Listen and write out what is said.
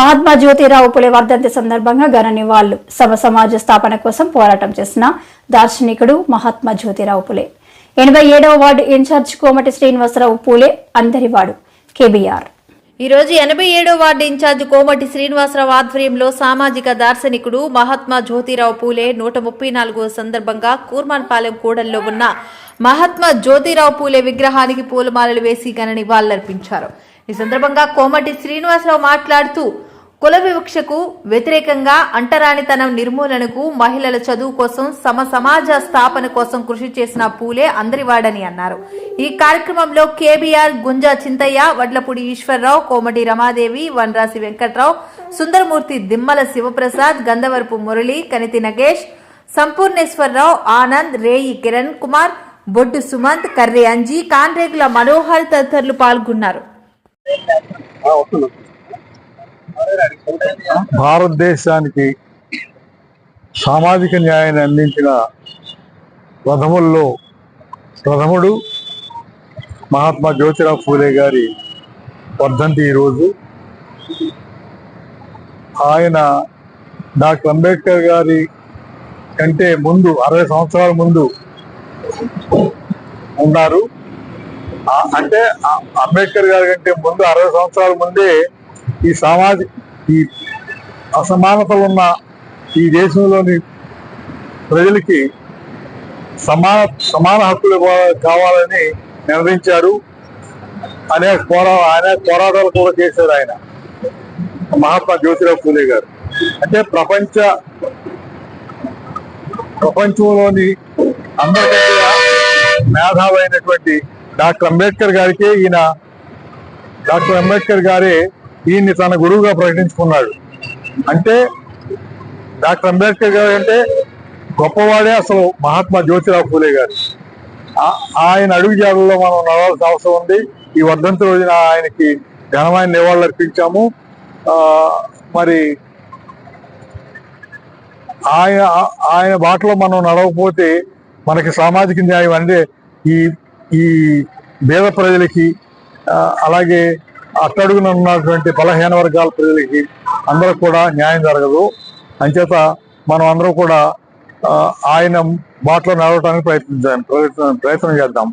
మహాత్మా జ్యోతిరావు పులే వర్ధంతి సందర్భంగా ఘన నివాళులు. సమ సమాజ స్థాపన కోసం పోరాటం చేసిన దార్శనికుడు మహాత్మా జ్యోతిరావు పులే. ఎనభై ఏడవ వార్డు ఇన్ఛార్జ్ కోమటి శ్రీనివాసరావు పూలే అందరివాడు. కేబీఆర్. ఈ రోజు ఎనభై ఏడో వార్డు ఇన్ఛార్జ్ కోమటి శ్రీనివాసరావు ఆధ్వర్యంలో సామాజిక దార్శనికుడు మహాత్మా జ్యోతిరావు పూలే నూట ముప్పై నాలుగో సందర్భంగా కూర్మాన్పాలెం కూడల్లో ఉన్న మహాత్మా జ్యోతిరావు పూలే విగ్రహానికి పూలమాలలు వేసి ఘన నివాళులర్పించారు. ఈ సందర్భంగా కోమటి శ్రీనివాసరావు మాట్లాడుతూ కుల వివక్షకు వ్యతిరేకంగా అంటరానితనం నిర్మూలనకు మహిళల చదువు కోసం సమ సమాజ స్థాపన కోసం కృషి చేసిన పూలే అందరివాడని అన్నారు. ఈ కార్యక్రమంలో కేబీఆర్ గుంజా చింతయ్య వడ్లపూడి ఈశ్వరరావు కోమటి రమాదేవి వనరాసి వెంకట్రావు సుందరమూర్తి దిమ్మల శివప్రసాద్ గంధవరపు మురళి కనితి నగేష్ సంపూర్ణేశ్వరరావు ఆనంద్ రేయి కిరణ్ కుమార్ బొడ్డు సుమంత్ కర్రే అంజీ కాన్రేగుల మనోహర్ తదితరులు పాల్గొన్నారు. భారతదేశానికి సామాజిక న్యాయాన్ని అందించిన ప్రథముల్లో ప్రథముడు మహాత్మా జ్యోతిరావు ఫూలే గారి వర్ధంతి ఈరోజు. ఆయన డాక్టర్ అంబేద్కర్ గారి కంటే ముందు అరవై సంవత్సరాల ముందు ఉన్నారు. అంటే అంబేద్కర్ గారి కంటే ముందు అరవై సంవత్సరాల ముందే ఈ సామాజిక ఈ అసమానతలు ఉన్న ఈ దేశంలోని ప్రజలకి సమాన సమాన హక్కులు కావాలని నిర్ణయించారు. అనేక పోరా అనేక పోరాటాలు కూడా చేశారు ఆయన. మహాత్మా జ్యోతిరావు పూలే గారు. అంటే ప్రపంచ ప్రపంచంలోని అందరికంటే మేధావైనటువంటి డాక్టర్ అంబేద్కర్ గారికి ఈయన డాక్టర్ అంబేద్కర్ గారే ఈయన్ని తన గురువుగా ప్రకటించుకున్నాడు. అంటే డాక్టర్ అంబేద్కర్ గారు అంటే గొప్పవాడే అసలు మహాత్మా జ్యోతిరావు పూలే గారు. ఆయన అడుగు జాడల్లో మనం నడవాల్సిన అవసరం ఉంది. ఈ వర్ధంతి రోజున ఆయనకి ఘనమైన నివాళులు అర్పించాము. మరి ఆయన ఆయన బాటలో మనం నడవకపోతే మనకి సామాజిక న్యాయం అంటే ఈ ఈ పేద ప్రజలకి అలాగే అట్టడుగున ఉన్నటువంటి బలహీన వర్గాల ప్రజలకి అందరూ కూడా న్యాయం జరగదు. అంచేత మనం అందరూ కూడా ఆయన బాటలో నడవడానికి ప్రయత్నించాం ప్రయత్నం ప్రయత్నం చేద్దాం.